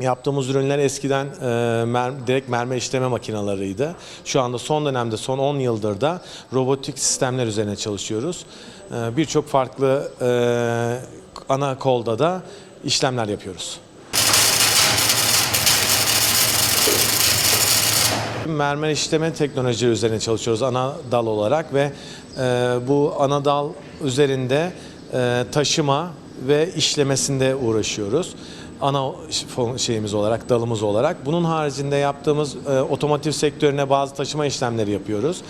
Yaptığımız ürünler eskiden e, mer- direkt mermer işleme makinalarıydı. Şu anda son dönemde, son 10 yıldır da robotik sistemler üzerine çalışıyoruz. E, Birçok farklı e, ana kolda da işlemler yapıyoruz. Mermer işleme teknolojileri üzerine çalışıyoruz ana dal olarak ve e, bu ana dal üzerinde e, taşıma ve işlemesinde uğraşıyoruz. Ana şeyimiz olarak, dalımız olarak. Bunun haricinde yaptığımız e, otomotiv sektörüne bazı taşıma işlemleri yapıyoruz.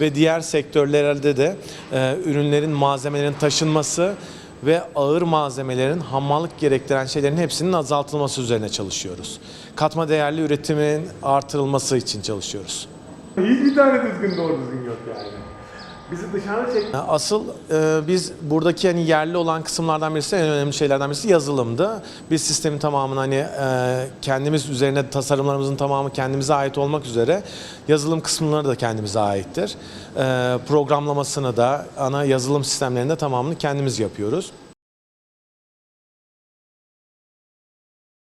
Ve diğer sektörlerde de e, ürünlerin, malzemelerin taşınması ve ağır malzemelerin hamallık gerektiren şeylerin hepsinin azaltılması üzerine çalışıyoruz. Katma değerli üretimin artırılması için çalışıyoruz. Hiçbir tane düzgün doğru düzgün yok yani. Bizi dışarı çek. Asıl e, biz buradaki hani yerli olan kısımlardan birisi en önemli şeylerden birisi yazılımdı. Biz sistemin tamamını hani e, kendimiz üzerine tasarımlarımızın tamamı kendimize ait olmak üzere yazılım kısımları da kendimize aittir. E, programlamasını da ana yazılım sistemlerinin de tamamını kendimiz yapıyoruz.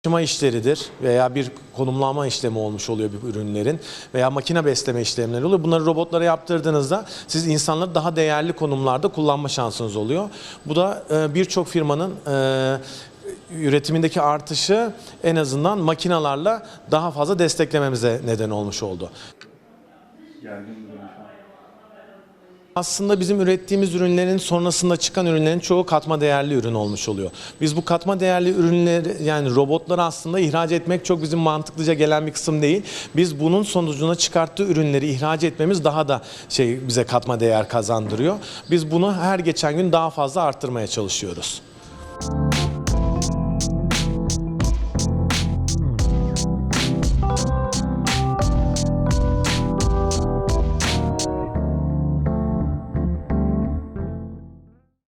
Taşıma işleridir veya bir konumlama işlemi olmuş oluyor bir ürünlerin veya makine besleme işlemleri oluyor. Bunları robotlara yaptırdığınızda siz insanları daha değerli konumlarda kullanma şansınız oluyor. Bu da e, birçok firmanın e, üretimindeki artışı en azından makinalarla daha fazla desteklememize neden olmuş oldu. Geldim. Aslında bizim ürettiğimiz ürünlerin sonrasında çıkan ürünlerin çoğu katma değerli ürün olmuş oluyor. Biz bu katma değerli ürünleri yani robotları aslında ihraç etmek çok bizim mantıklıca gelen bir kısım değil. Biz bunun sonucuna çıkarttığı ürünleri ihraç etmemiz daha da şey bize katma değer kazandırıyor. Biz bunu her geçen gün daha fazla arttırmaya çalışıyoruz.